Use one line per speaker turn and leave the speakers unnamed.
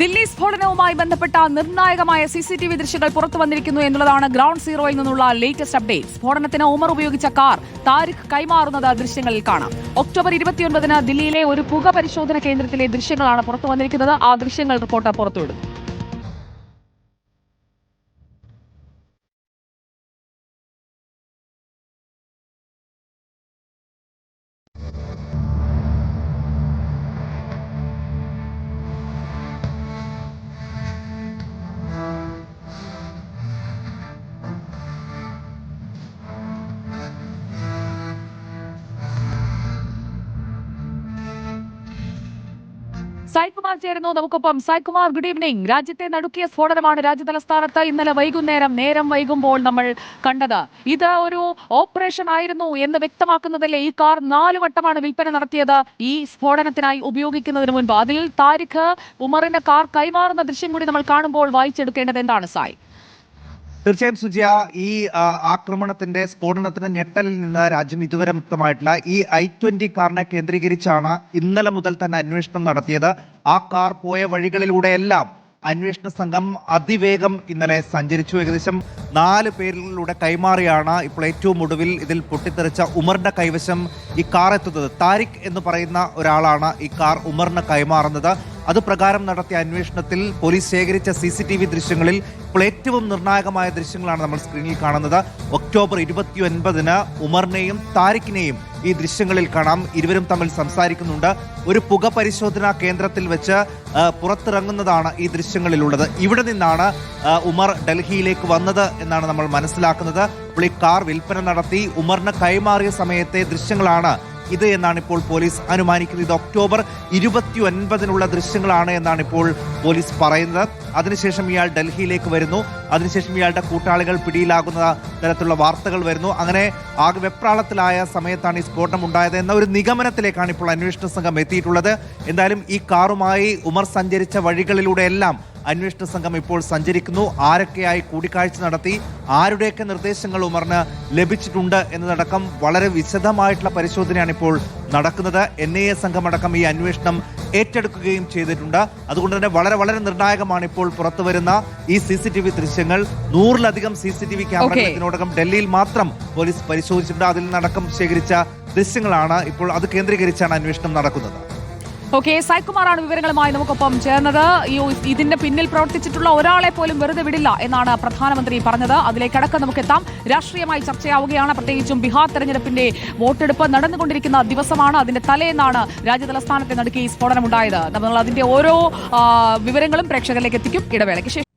ദില്ലി സ്ഫോടനവുമായി ബന്ധപ്പെട്ട നിർണായകമായ C C T V ദൃശ്യങ്ങൾ പുറത്തു വന്നിരിക്കുന്നു എന്നുള്ളതാണ് ഗ്രൗണ്ട് സീറോയിൽ നിന്നുള്ള ലേറ്റസ്റ്റ് അപ്ഡേറ്റ് സ്ഫോടനത്തിന് ഉമർ ഉപയോഗിച്ച കാർ താരിഖ് കൈമാറുന്നത് ദൃശ്യങ്ങളിൽ കാണാം. ഒക്ടോബർ ഇരുപത്തിയൊൻപതിന് ദില്ലിയിലെ ഒരു പുക പരിശോധന കേന്ദ്രത്തിലെ ദൃശ്യങ്ങളാണ് പുറത്തു വന്നിരിക്കുന്നത്. ആ ദൃശ്യങ്ങൾ റിപ്പോർട്ട് പുറത്തുവിടുന്നു സായ്കുമാർ ചേരുന്നു. നമുക്കൊപ്പം സായ്കുമാർ ഗുഡ് ഈവനിംഗ് രാജ്യത്തെ നടുക്കിയ സ്ഫോടനമാണ് രാജ്യതലസ്ഥാനത്ത് ഇന്നലെ വൈകുന്നേരം നേരം വൈകുമ്പോൾ നമ്മൾ കണ്ടത്. ഇത് ഒരു ഓപ്പറേഷൻ ആയിരുന്നു എന്ന് വ്യക്തമാക്കുന്നതല്ലേ ഈ കാർ നാല് വട്ടമാണ് വിൽപ്പന നടത്തിയത്. ഈ സ്ഫോടനത്തിനായി ഉപയോഗിക്കുന്നതിന് മുൻപ് അതിൽ താരിഖ് ഉമറിന്റെ കാർ കൈമാറുന്ന ദൃശ്യം കൂടി നമ്മൾ കാണുമ്പോൾ വായിച്ചെടുക്കേണ്ടത് എന്താണ് സായ്?
തീർച്ചയായും സുജിയ ഈ ആക്രമണത്തിന്റെ സ്ഫോടനത്തിന്റെ ഞെട്ടലിൽ നിന്ന് രാജ്യം ഇതുവരെ മുക്തമായിട്ടില്ല. ഈ ഐ ട്വന്റി കാറിനെ കേന്ദ്രീകരിച്ചാണ് ഇന്നലെ മുതൽ തന്നെ അന്വേഷണം നടത്തിയത്. ആ കാർ പോയ വഴികളിലൂടെയെല്ലാം അന്വേഷണ സംഘം അതിവേഗം ഇന്നലെ സഞ്ചരിച്ചു. ഏകദേശം നാല് പേരിലൂടെ കൈമാറിയാണ് ഇപ്പോൾ ഏറ്റവും ഒടുവിൽ ഇതിൽ പൊട്ടിത്തെറിച്ച ഉമറിന്റെ കൈവശം ഈ കാർ എത്തുന്നത്. താരിഖ് എന്ന് പറയുന്ന ഒരാളാണ് ഈ കാർ ഉമറിന് കൈമാറുന്നത്. അത് പ്രകാരം നടത്തിയ അന്വേഷണത്തിൽ പോലീസ് ശേഖരിച്ച സി സി ടി വി ദൃശ്യങ്ങളിൽ ഇപ്പോൾ ഏറ്റവും നിർണായകമായ ദൃശ്യങ്ങളാണ് നമ്മൾ സ്ക്രീനിൽ കാണുന്നത്. ഒക്ടോബർ ഇരുപത്തി ഒൻപതിന് ഉമറിനെയും താരിഖിനെയും ഈ ദൃശ്യങ്ങളിൽ കാണാം. ഇരുവരും തമ്മിൽ സംസാരിക്കുന്നുണ്ട്. ഒരു പുക പരിശോധനാ കേന്ദ്രത്തിൽ വെച്ച് പുറത്തിറങ്ങുന്നതാണ് ഈ ദൃശ്യങ്ങളിലുള്ളത്. ഇവിടെ നിന്നാണ് ഉമർ ഡൽഹിയിലേക്ക് വന്നത് എന്നാണ് നമ്മൾ മനസ്സിലാക്കുന്നത്. അപ്പോൾ ഈ കാർ വിൽപ്പന നടത്തി ഉമറിന് കൈമാറിയ സമയത്തെ ദൃശ്യങ്ങളാണ് ഇത് എന്നാണ് ഇപ്പോൾ പോലീസ് അനുമാനിക്കുന്നത്. ഇത് ഒക്ടോബർ ഇരുപത്തി ഒൻപതിനുള്ള ദൃശ്യങ്ങളാണ് എന്നാണ് ഇപ്പോൾ പോലീസ് പറയുന്നത്. അതിനുശേഷം ഇയാൾ ഡൽഹിയിലേക്ക് വരുന്നു. അതിനുശേഷം ഇയാളുടെ കൂട്ടാളികൾ പിടിയിലാകുന്ന തരത്തിലുള്ള വാർത്തകൾ വരുന്നു. അങ്ങനെ ആകെ വെപ്രാളത്തിലായ സമയത്താണ് ഈ സ്ഫോടനം ഉണ്ടായത് എന്ന ഒരു നിഗമനത്തിലേക്കാണ് ഇപ്പോൾ അന്വേഷണ സംഘം എത്തിയിട്ടുള്ളത്. എന്തായാലും ഈ കാറുമായി ഉമർ സഞ്ചരിച്ച വഴികളിലൂടെയെല്ലാം അന്വേഷണ സംഘം ഇപ്പോൾ സഞ്ചരിക്കുന്നു. ആരൊക്കെയായി കൂടിക്കാഴ്ച നടത്തി ആരുടെയൊക്കെ നിർദ്ദേശങ്ങൾ ഉമറിന് ലഭിച്ചിട്ടുണ്ട് എന്നതടക്കം വളരെ വിശദമായിട്ടുള്ള പരിശോധനയാണ് ഇപ്പോൾ നടക്കുന്നത് എൻ ഐ എ സംഘമടക്കം ഈ അന്വേഷണം ഏറ്റെടുക്കുകയും ചെയ്തിട്ടുണ്ട്. അതുകൊണ്ട് തന്നെ വളരെ വളരെ നിർണായകമാണ് ഇപ്പോൾ പുറത്തു വരുന്ന ഈ സി സി ടി വി ദൃശ്യങ്ങൾ. നൂറിലധികം സി സി ടി വി ക്യാമറകൾ ഇതിനോടകം ഡൽഹിയിൽ മാത്രം പോലീസ് പരിശോധിച്ചിട്ടുണ്ട്. അതിൽ നിന്നടക്കം ശേഖരിച്ച ദൃശ്യങ്ങളാണ് ഇപ്പോൾ അത് കേന്ദ്രീകരിച്ചാണ് അന്വേഷണം നടക്കുന്നത്.
ഓക്കെ സായ്കുമാറാണ് വിവരങ്ങളുമായി നമുക്കൊപ്പം ചേർന്നത്. ഇതിന്റെ പിന്നിൽ പ്രവർത്തിച്ചിട്ടുള്ള ഒരാളെ പോലും വെറുതെ വിടില്ല എന്നാണ് പ്രധാനമന്ത്രി പറഞ്ഞത്. അതിലേക്കടക്കം നമുക്ക് എത്താം രാഷ്ട്രീയമായി ചർച്ചയാവുകയാണ്. പ്രത്യേകിച്ചും ബീഹാർ തെരഞ്ഞെടുപ്പിന്റെ വോട്ടെടുപ്പ് നടന്നുകൊണ്ടിരിക്കുന്ന ദിവസമാണ് അതിന്റെ തലേന്നാണ് രാജ്യതലസ്ഥാനത്തെ നടുക്കി സ്ഫോടനം സ്ഫോടനമുണ്ടായത്. നമ്മൾ അതിന്റെ ഓരോ വിവരങ്ങളും പ്രേക്ഷകരിലേക്ക് എത്തിക്കും. ഇടവേളയ്ക്ക് ശേഷം.